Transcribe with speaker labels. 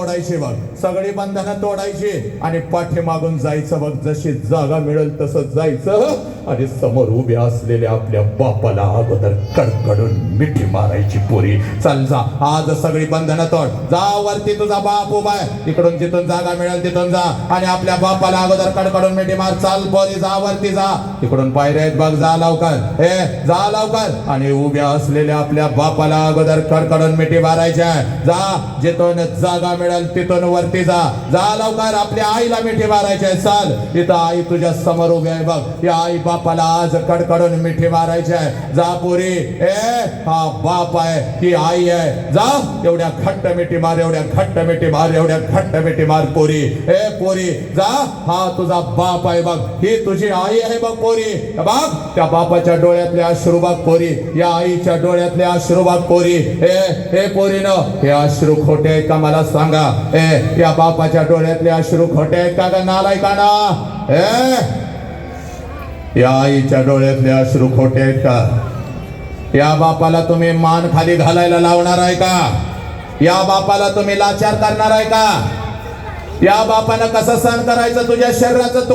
Speaker 1: तोडायचे बघ. सगळी बंधनं तोडायची आणि पाठीमागून जायचं बघ. जशी जागा मिळेल तसं जायचं. आणि समोर उभ्या असलेल्या आपल्या बापाला अगोदर कडकडून मिठी मारायची पोरी. चल जा. आज सगळी बंधनं तोड. जा वरती तुझा बाप उभा आहे. तिकडून जिथून जागा मिळेल तिथून जा. आणि आपल्या बापाला अगोदर कडकडून मिठी मार. चाल पोरी जा वरती जा. इकडून पायऱ्या आहेत बघ. जा लवकर. हे जा लवकर. आणि उभ्या असलेल्या आपल्या बापाला अगोदर कडकडून मिठी मारायच्या जा जिथून जागा मिळेल मिळेल तिथून वरती जा. जा लवकर आपल्या आईला मिठी मारायची आहे. चाल. इथं आई तुझ्या समोर उभी आहे. बघ या आई बापाला आज कडकडून मिठी मारायची आहे. जा पोरी. ए हा बाप आहे ही आई आहे. जा. एवढ्या घट्ट मिठी मार एवढ्या घट्ट मिठी मार एवढ्या घट्ट मिठी मार पोरी. ए पोरी. जा. हा तुझा बाप आहे बघ. ही तुझी आई आहे बघ पोरी. बाप त्या बापाच्या डोळ्यातले अश्रू बघ पोरी. या आईच्या डोळ्यातले अश्रू बघ पोरी. ए हे पोरीनं हे अश्रू खोटे का? मला सांगा. ए या बापाच्या डोळ्यातले अश्रू खोटे आहेत का नालाय का ना ए या आईच्या डोळ्यातले अश्रू खोटे आहेत का? या बापाला तुम्ही मान खाली घालायला लावणार आहे का? या बापाला तुम्ही लाचार करणार आहे का? या बापानं कसं सहन करायचं तुझ्या शरीराचं?